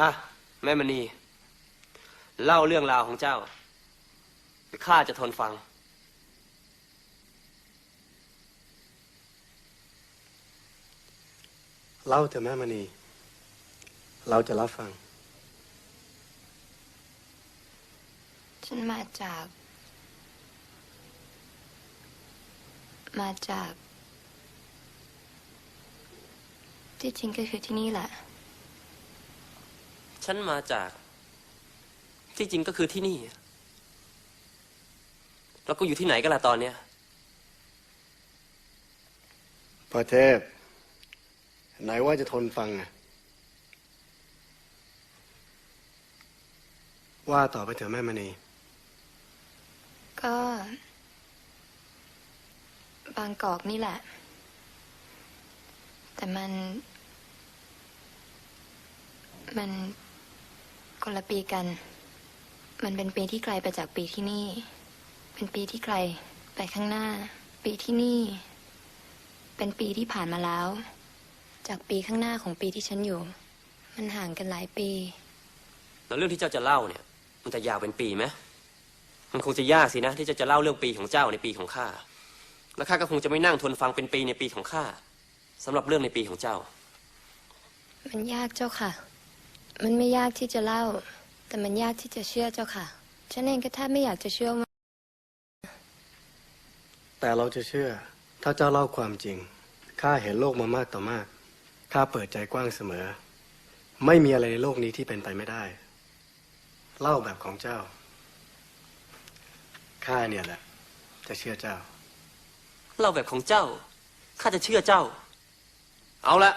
อะแม่มณีเล่าเรื่องราวของเจ้าข้าจะทนฟัง เล่าเถอะแม่มณี เราจะรับฟัง ฉันมาจาก มาจาก ที่จริงก็คือที่นี่แหละ ฉันมาจาก ที่จริงก็คือที่นี่ แล้วก็อยู่ที่ไหนกันล่ะตอนเนี้ยประเทศไหนว่าจะทนฟังอะว่าต่อไปเถอะแม่มณีก็ บางกอกนี่แหละ แต่มัน มัน คนละปีกัน มันเป็นปีที่ไกลไปจากปีที่นี่ เป็นปีที่ไกลไปข้างหน้า ปีที่นี่ เป็นปีที่ผ่านมาแล้ว จากปีข้างหน้าของปีที่ฉันอยู่ มันห่างกันหลายปี แล้วเรื่องที่เจ้าจะเล่าเนี่ย มันจะยาวเป็นปีไหมมันคงจะยากสินะ ที่เจะจะเล่าเรื่องปีของเจ้าในปีของข้า แล้วข้าก็คงจะไม่นั่งทนฟังเป็นปีในปีของข้าสำหรับเรื่องในปีของเจ้า มันยากเจ้าค่ะ มันไม่ยากที่จะเล่า แต่มันยากที่จะเชื่อเจ้าค่ะ ฉันเองก็แทบไม่อยากจะเชื่อว่าแต่เราจะเชื่อ ถ้าเจ้าเล่าความจริง ข้าเห็นโลกมามากต่อมาก ข้าเปิดใจกว้างเสมอ ไม่มีอะไรในโลกนี้ที่เป็นไปไม่ได้ เล่าแบบของเจ้า ข้าเนี่ยแหละ จะเชื่อเจ้า เล่าแบบของเจ้า ข้าจะเชื่อเจ้า เอาละ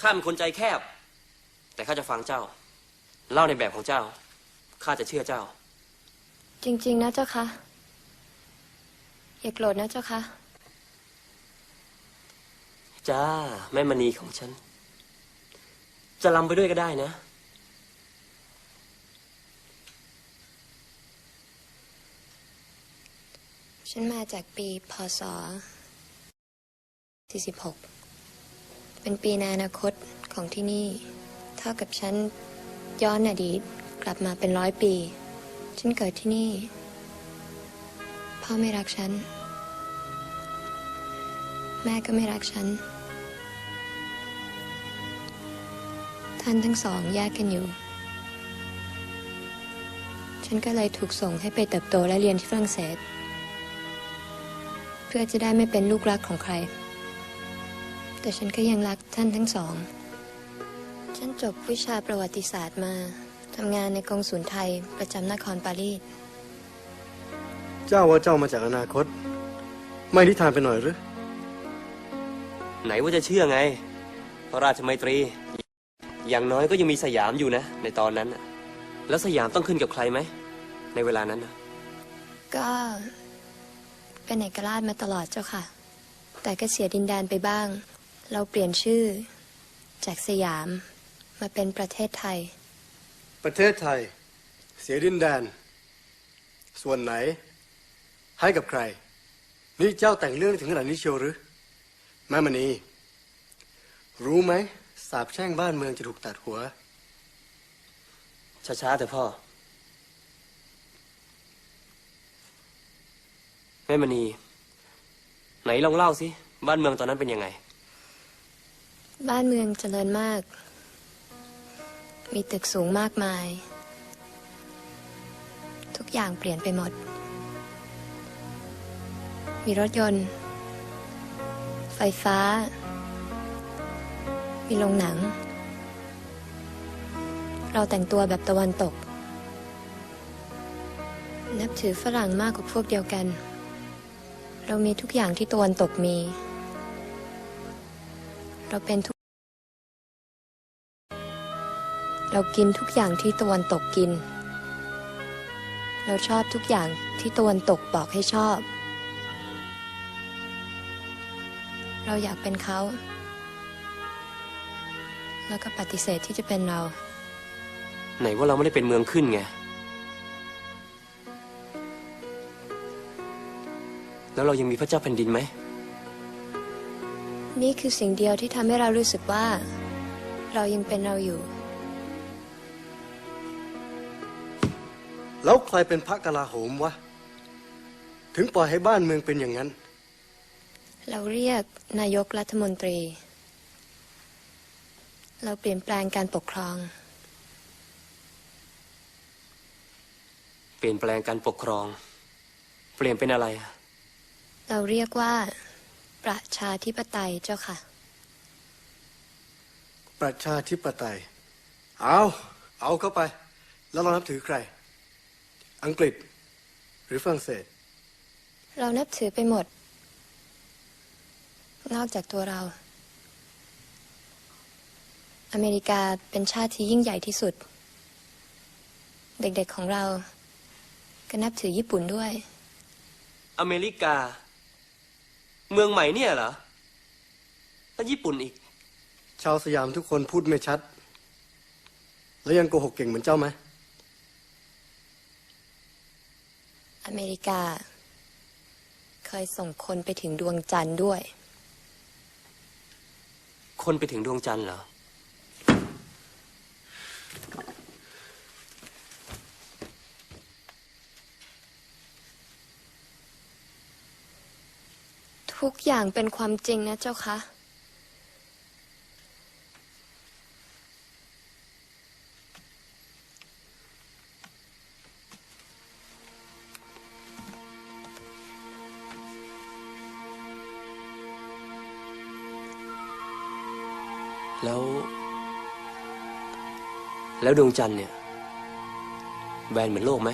ข้าเป็นคนใจแคบ แต่ข้าจะฟังเจ้า เล่าในแบบของเจ้า ข้าจะเชื่อเจ้า จริง ๆ นะเจ้าค่ะอย่าโกรธนะเจ้าค่ะจ้าแม่มณีของฉัน จะลำไปด้วยก็ได้นะ ฉันมาจากปีพศ 46 เป็นปีในอนาคตของที่นี่ เท่ากับฉันย้อนอดีตกลับมาเป็นร้อยปี ฉันเกิดที่นี่ พ่อไม่รักฉัน แม่ก็ไม่รักฉัน ท่านทั้งสองแยกกันอยู่ ฉันก็เลยถูกส่งให้ไปเติบโตและเรียนที่ฝรั่งเศส เพื่อจะได้ไม่เป็นลูกรักของใคร แต่ฉันก็ยังรักท่านทั้งสอง ฉันจบวิชาประวัติศาสตร์มาทำงานในกองศูนย์ไทยประจำนครปารีส เจ้าว่าเจ้ามาจากอนาคต ไม่นิทานไปหน่อยหรือ ไหนว่าจะเชื่อไง พระราชมัยตรี อย่างน้อยก็ยังมีสยามอยู่นะ ในตอนนั้นน่ะแล้วสยามต้องขึ้นกับใครไหม ในเวลานั้นนะก็เป็นเอกราชมาตลอดเจ้าค่ะ แต่ก็เสียดินแดนไปบ้าง เราเปลี่ยนชื่อ จากสยาม มาเป็นประเทศไทย ประเทศไทย เสียดินแดน ส่วนไหน ให้กับใคร นี่เจ้าแต่งเรื่องถึงขนาดนี้เชียวหรือแม่มณีรู้ไหมสาบแช่งบ้านเมืองจะถูกตัดหัว ช้าๆเถอะพ่อ แม่มณีไหนลองเล่าสิ บ้านเมืองตอนนั้นเป็นยังไง บ้านเมืองเจริญมาก มีตึกสูงมากมาย ทุกอย่างเปลี่ยนไปหมด มีรถยนต์ ไฟฟ้า มีโรงหนัง เราแต่งตัวแบบตะวันตก นับถือฝรั่งมากกว่าพวกเดียวกัน เรามีทุกอย่างที่ตะวันตกมี เราเป็นทุก เรากินทุกอย่างที่ตะวันตกกิน เราชอบทุกอย่างที่ตะวันตกบอกให้ชอบ เราอยากเป็นเขา แล้วก็ปฏิเสธที่จะเป็นเรา ไหนว่าเราไม่ได้เป็นเมืองขึ้นไง แล้วเรายังมีพระเจ้าแผ่นดินไหม นี่คือสิ่งเดียวที่ทำให้เรารู้สึกว่า เรายังเป็นเราอยู่ แล้วใครเป็นพระกลาโหมวะ ถึงปล่อยให้บ้านเมืองเป็นอย่างนั้น เราเรียกนายกรัฐมนตรี เราเปลี่ยนแปลงการปกครอง เปลี่ยนแปลงการปกครอง เปลี่ยนเป็นอะไรอะเราเรียกว่า ประชาธิปไตยเจ้าค่ะ ประชาธิปไตย เอา เอาเข้าไป แล้วเรานับถือใคร อังกฤษ หรือฝรั่งเศส เรานับถือไปหมด นอกจากตัวเรา อเมริกาเป็นชาติที่ยิ่งใหญ่ที่สุด เด็กๆของเรา ก็นับถือญี่ปุ่นด้วย อเมริกา เมืองใหม่เนี่ยเหรอแล้วญี่ปุ่นอีก ชาวสยามทุกคนพูดไม่ชัด แล้วยังโกหกเก่งเหมือนเจ้าไหม อเมริกา เคยส่งคนไปถึงดวงจันทร์ด้วย คนไปถึงดวงจันทร์เหรอ ทุกอย่างเป็นความจริงนะเจ้าคะ แล้ว แล้วดวงจันทร์เนี่ย แบนเหมือนโลกไหม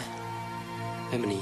แม่มณี